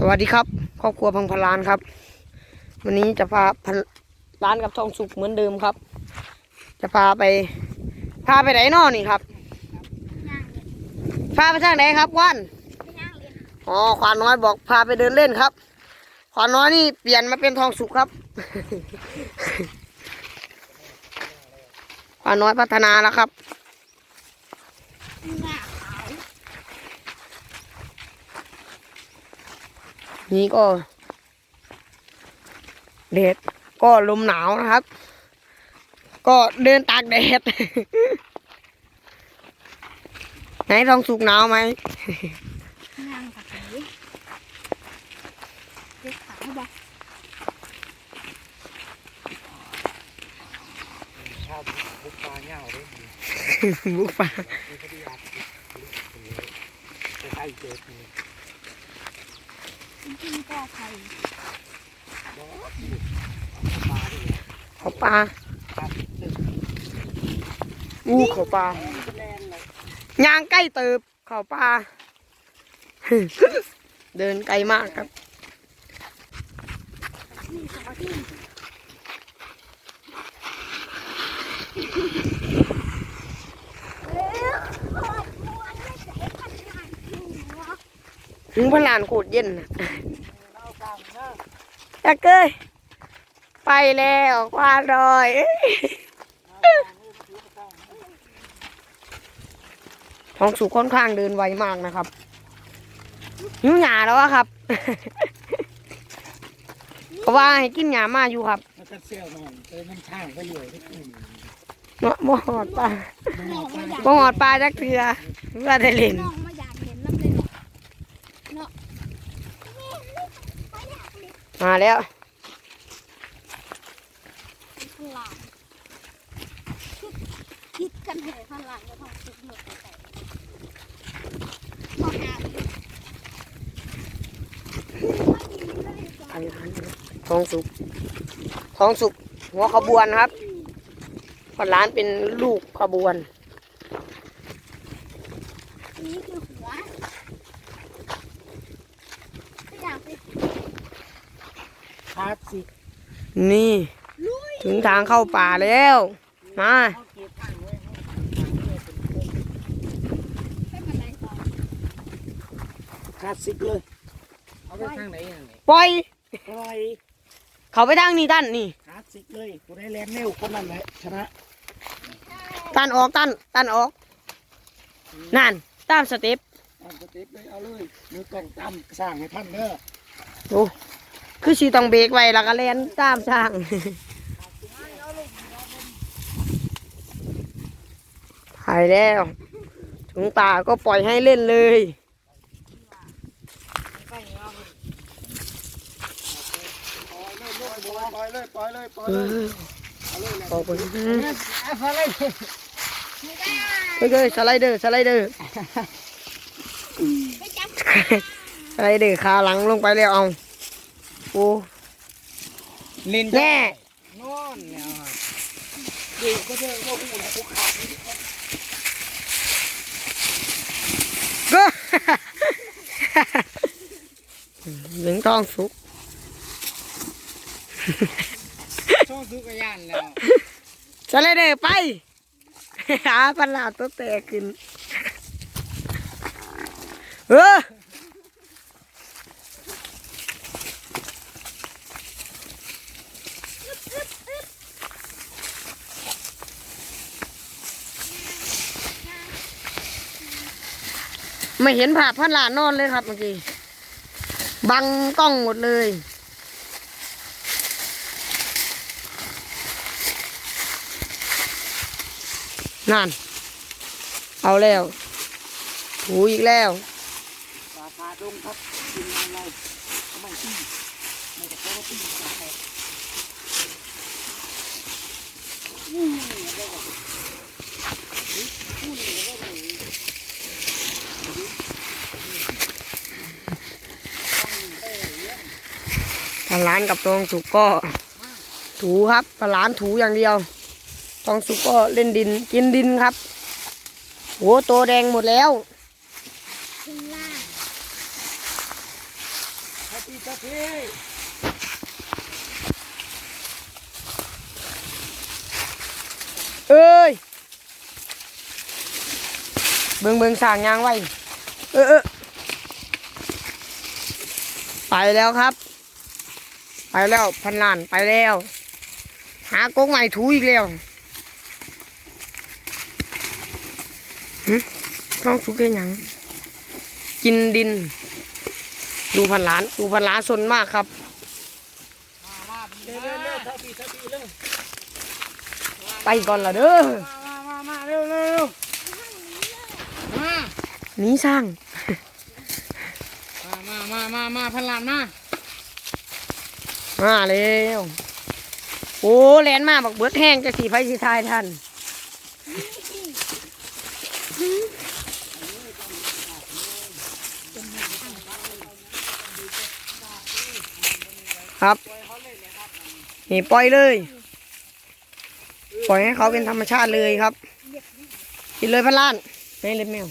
สวัสดีครับ ครอบครัวพังพลานครับ วันนี้จะพาพร้านกับทองสุกเหมือนเดิมครับ จะพาไป พาไปไหนนอนี่ครับ พาไปทางไหนครับว่านอ๋อควานน้อยบอกพาไปเดินเล่นครับควานน้อยนี่เปลี่ยนมาเป็นทองสุกครับควานน้อยพัฒนาแล้วครับ นี่ก็แดดก็ลมหนาวนะครับ ก็เดินตากแดดไหนทองสุกหนาวไหมนั่งกับผีเด็กขาวบอกชอบบุกปลาเงาเลยบุกป่ามีพอดีอาจะใกล้เจอ ทีจริงๆก็ไทยบอสปลาด้วยเขาปลาปลาหนึ่งอู้เขาปลาแรงเลยย่างใกล้เติบเขาปลา เดินไกลมากครับ นี่ขาวที่เอ๊ะขอดมวนไม่ใช่ขนาดนี้วะ ถึงพลานโคตรเย็นนะเอากลางนะตะเกยไปแล้วควานดอยทองสุกค่อนข้างเดินไวมากนะครับหิวหยาแล้วอะครับก็ว่าให้กินหยามาอยู่ครับแล้วก็เซี่ยวหน่อยเจอมันช่างก็อยู่ที่อื่นเนาะบ่หอดปลาน้องมาอยากบ่หอดปลาจักเถือเพื่อได้เล่นน้องมาอยากเห็นน้ำเลยเนาะ มาแล้วข้างหลังคิดกันเถอะข้างหลังจะทำสุดหมดไปบอกงานทองสุกทองสุกหัวขบวนครับพอร้านเป็นลูกขบวนคือหัวไม่อยากไป คลาสสิกนี่ลุยถึงทางเข้าป่าแล้ว มาเขาเก็บตั้งไว้ให้มันไหนต่อคลาสสิกเลยเอาไปทางไหนอย่างนี้ปล่อยปล่อยเขาไปทางนี้ท่านนี่คลาสสิกเลยกูได้แรงเร็วคนนั้นแหละชนะตันออกตันตันออกนั่นตามสเต็ปตามสเต็ปเลยเอาเลยมือกล้องตามสร้างให้ท่านเด้อโอ้ คือสีต้องเบรกไว้แล้วก็แล่นตามช่างถ่ายแล้วถึงป่าก็ปล่อยให้เล่นเลยปล่อยเลยปล่อยเลยปล่อยเลยอออกไปเอาเลยเฮ้ยเฮ้ยสไลเดอร์สไลเดอร์สไลเดอร์ขาหลังลงไปแล้วเอา โอ้ลินแน่นอนเนี่ยเด็กก็เจอว่าหูนะกูขาดก็ยิงทองสุกช่องซื้อกระยานแล้วสไลเดอร์ไปหาปลาร้าตัวแตกขึ้นเออ ไม่เห็นภาพพันลานอนเลยครับเมื่อกี้บังกล้องหมดเลย นั่น เอาแล้วหูอีกแล้ว ปลาปลาดงครับกินอะไรไม่ตีไม่ตะโกนตีปลาแหก ปลาล้านกับทองสุกก็ ถูครับปลาล้านถูอย่างเดียวทองสุกก็เล่นดินกินดินครับโหโตแดงหมดแล้วเอ้ย เบิงเบิงสางยางไว้ เออไปแล้วครับ ไปแล้วพันล้านไปแล้ว หากงใหม่ถูอีกแล้วต้องสุกเกยัง กินดิน ดูพันล้าน ดูพันล้านสนมากครับไปก่อนละเด้อมามามาเร็วเร็วเร็วมาหนีสร้าง มา มา มา มา พันล้านมา มาแล้วโอ้แลนมาบอกเบิดแห้งจะสีไฟสีทายทันครับนี่ปล่อยเลย ปล่อยให้เขาเป็นธรรมชาติเลยครับกินเลยพันล้านไม่เล็บแมว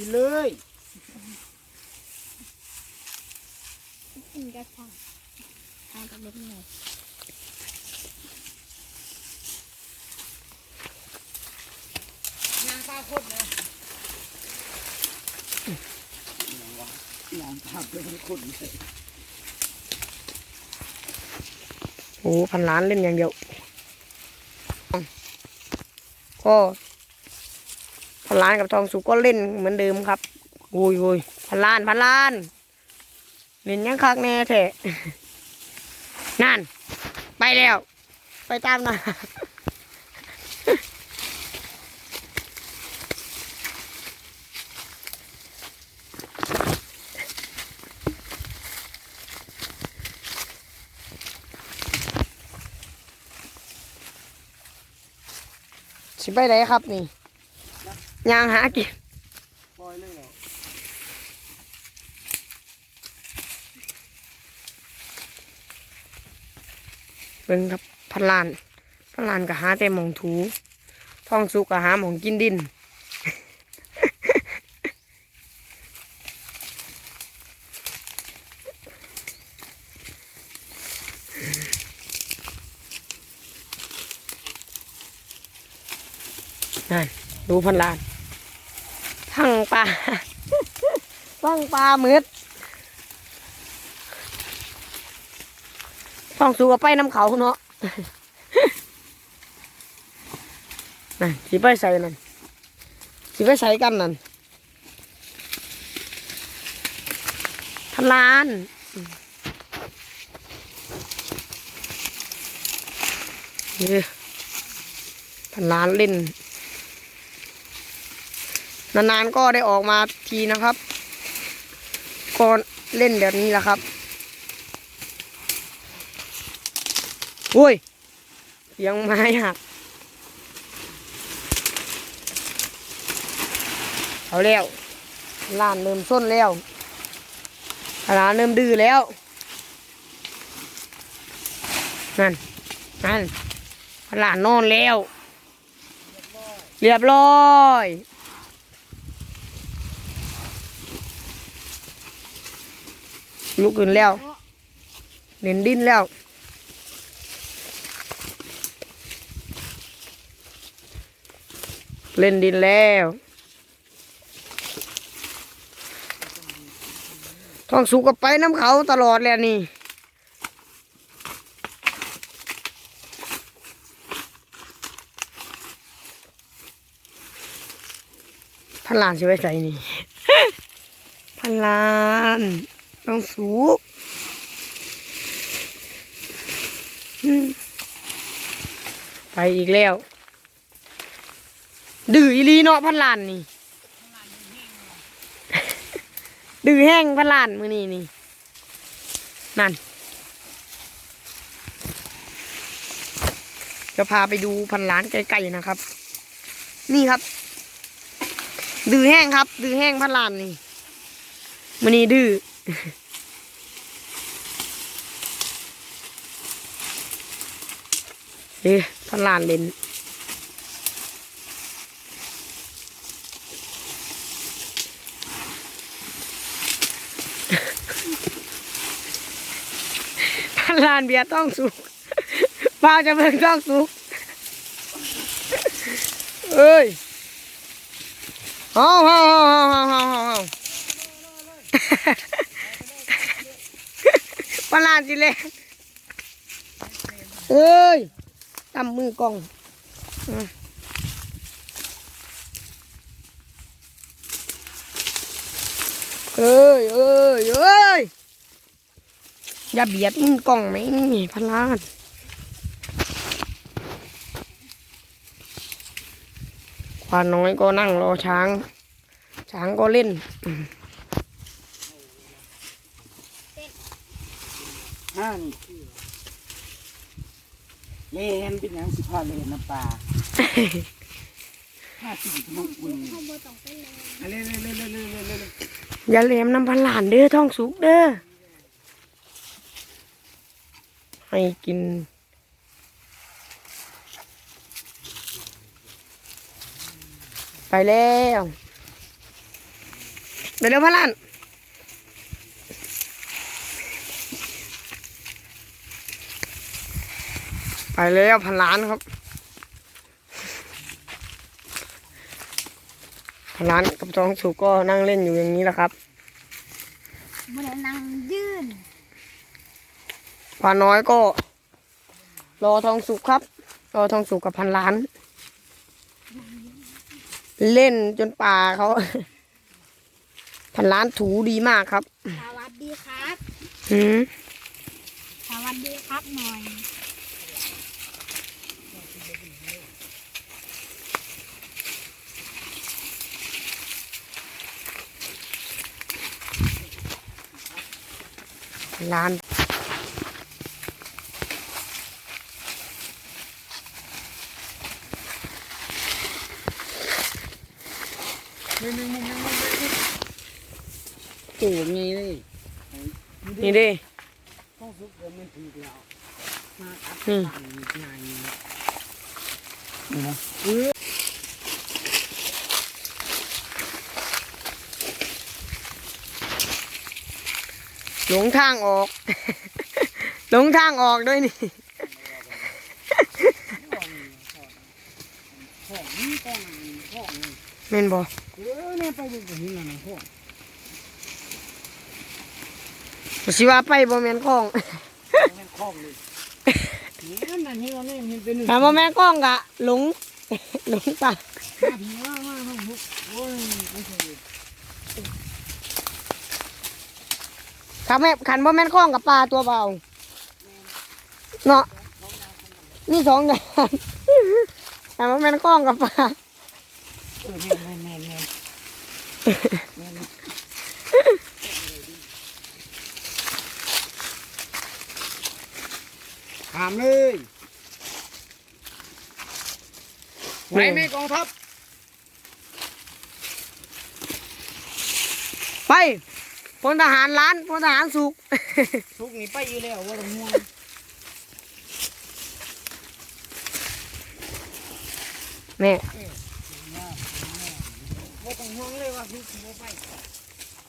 กินเลยกินกระชังทานกับเล็กหน่อยยางตาคดเลยยางตาเป็นคนเลยโอ้พันล้านเล่นอย่างเดียวก็ พันล้านกับทองสุกก็เล่นเหมือนเดิมครับโอ้ยโอ้ยพันล้านพันล้านเล่นยังคักแน่แท้นั่น ไปแล้ว ไปตามนะสิไปไหนครับนี่ ยางหากินปล่อยเลยเหรอเบิ่งครับพันลานพันลานก็หาแต่หมองถูทองสุกก็หาหมองกินดินนั่นดูพันลาน ทั้งปลาทั้งปลาหมืดท้งสูกับไปน้ำเขาเนาะนั่นสิไปใส่นั่นสิไปใส่กันนั่นพันล้านนี่พันล้านเล่น นานๆก็ได้ออกมาทีนะครับก็เล่นแบบนี้แหละครับโอ้ย ยังไม้หัก เอาแล้วลานเริ่มส้นแล้วลานเริ่มดื้อแล้ว นั่น นั่นลานนอนแล้ว เรียบร้อย ลุกขึ้นแล้วเล่นดินแล้ว เล่นดินแล้วท้องสุกก็ไปน้ำเขาตลอดแล้วนี่พันล้านจะไปใส่นี่ พันล้าน ต้องสุกอืมไปอีกแล้ว ดื้ออีหลีเนาะพันล้านนี่ ดื้อแห้งพันล้านมือนี่นี่ นั่นจะพาไปดูพันล้านใกล้ๆนะครับ นี่ครับ ดื้อแห้งครับ ดื้อแห้งพันล้านนี่มือนี่ดื้อ ด้อพันลานเล่นพันลานเบียต้องสุกป้าจะเบิ่งต้องสุกเอ้ยเอาเอาเอาเอาเอาเอาเอาพันลานสิเล่เอ้ย ตำมือกล้องเอ้ยเอ้ยเอ้ยอย่าเบียดมึงกล่องไหมนี่พลาดควานน้อยก็นั่งรอช้าง ช้างก็เล่นห้านี่ เล่นเป็นหยังสิพ่อเล่นน้ำปลาข้าสิบมุกคุณเล่นเล่นเล่นเล่นเล่นเล่นอย่าเหลมน้ำพันหลานเด้อท้องสุกเด้อให้กินไปแล้วเดี๋ยวเร็วพันหลาน ไปแล้วพันล้านครับพันล้านกับท้องสุกก็นั่งเล่นอยู่อย่างนี้แหละครับบ่ได้นั่งยืนพาน้อยก็ รอทองสุกครับ รอทองสุกกับพันล้าน เล่นจนป่าเขาพันล้านถูดีมากครับ สวัสดีครับอืมสวัสดีครับหน่อย พันล้านหนึ่งหนึ่งมุมหนึ่งมุมหนึ่งโอ้ยเลยนี่ดิต้องซุกเดี๋ยวมันถึงแล้วมาอัดอืมปั่นใหญ่นี่นะเออ หลงทางออก หลงทางออกด้วยนี่เม่นบอสิว่าไปบ่แมนคลองถามว่าแม่กล้องกะหลงหลงตา ถ้าแม่ขันบ่แม่นคล้องกับปลาตัวเบาเนาะนี่สองอย่างถามว่าแม่นคล้องกับปลาเออแม่นแม่นแม่นแม่นแม่นถามเลยไหวไหมกองทัพไป พลทหารล้านพลทหารสุก ทุกนี่ไปอยู่แล้วว่าต้องห่วงแม่ว่าต้องห่วงเลยว่าทุกสิบ่ไป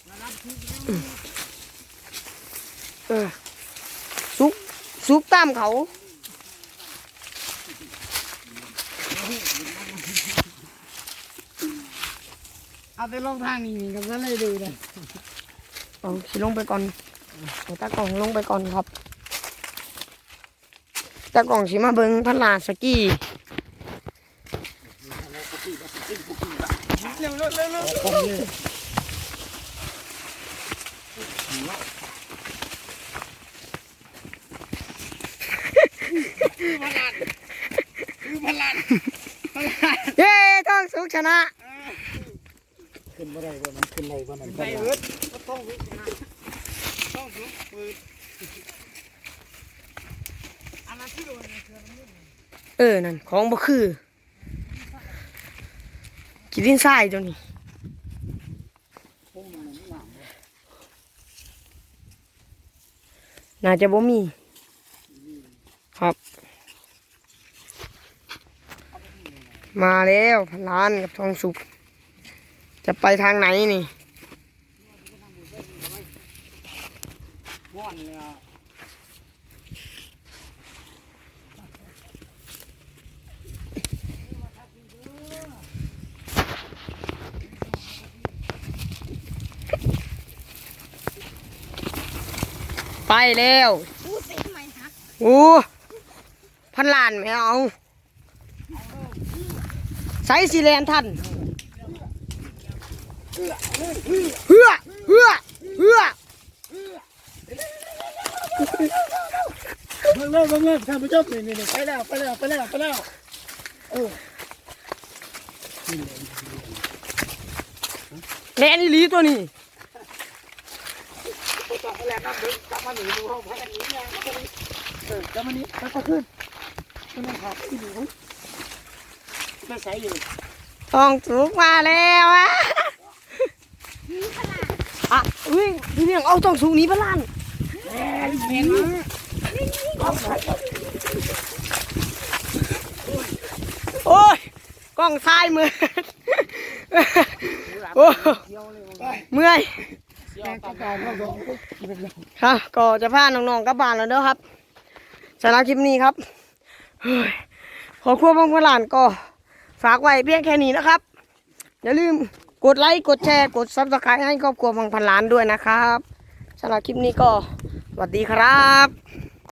มารับทุกแล้วเออสุกสุกตามเขา เอาแต่ลงทางนี้ก็จะเลยดูเลย เอาสิลงไปก่อนเอาตากล่องลงไปก่อนครับตากล่องสิมาเบิงพันลาสกี้เร็วเร็วเร็วเร็วพลันเย้ท้องสุกชนะ ขึ้นบ่ได้บ่มันขึ้นได้บ่มันไปเอิด ต้องลุกนะต้องลุกปืนอันนั้นที่โดนเนี่ยคืออันนี้เออ นั่น ของบ่คือกินดินทรายตัวนี้พวกมันไม่หนักเลยน่าจะบ่มี ครับ มาแล้วพันล้านกับทองสุก จะไปทางไหนนี่ ห้อนเยไปเร็วอ้สิอ้พันล้านแม่เอาใส่สีแลนท่าน บิ่งเลยเบิ่งเลยท่านผู้ชมนี่นี่นี่ไปแล้วไปแล้วไปแล้วไปแล้วเออแลนอีหลีตัวนี้ไปต่อไปแล้วครับเดี๋ยวกลับมาหนีดูห้องพักอันนี้ยังเออกลับมานี้ไปก็ขึ้นขึ้นนั่งขับที่หนูไม่ใส่อยู่ทองสุกมาแล้วอะอะอุ้ยพี่เนียงเอาทองสุกหนี้พันล้านเห็น โอ้ยกล้องซ้ายมือโอ้เมื่อยครับก็จะพาน้องๆกลับบ้านแล้วเด้อครับสำหรับคลิปนี้ครับเฮ้ยขอควบวงพลานก็ฝากไว้เพียงแค่นี้นะครับ อย่าลืมกดไลค์ กดแชร์ กดซับสไครต์ให้ครอบครัวบางพันล้านด้วยนะครับสำหรับคลิปนี้ก็ วัสดีครับ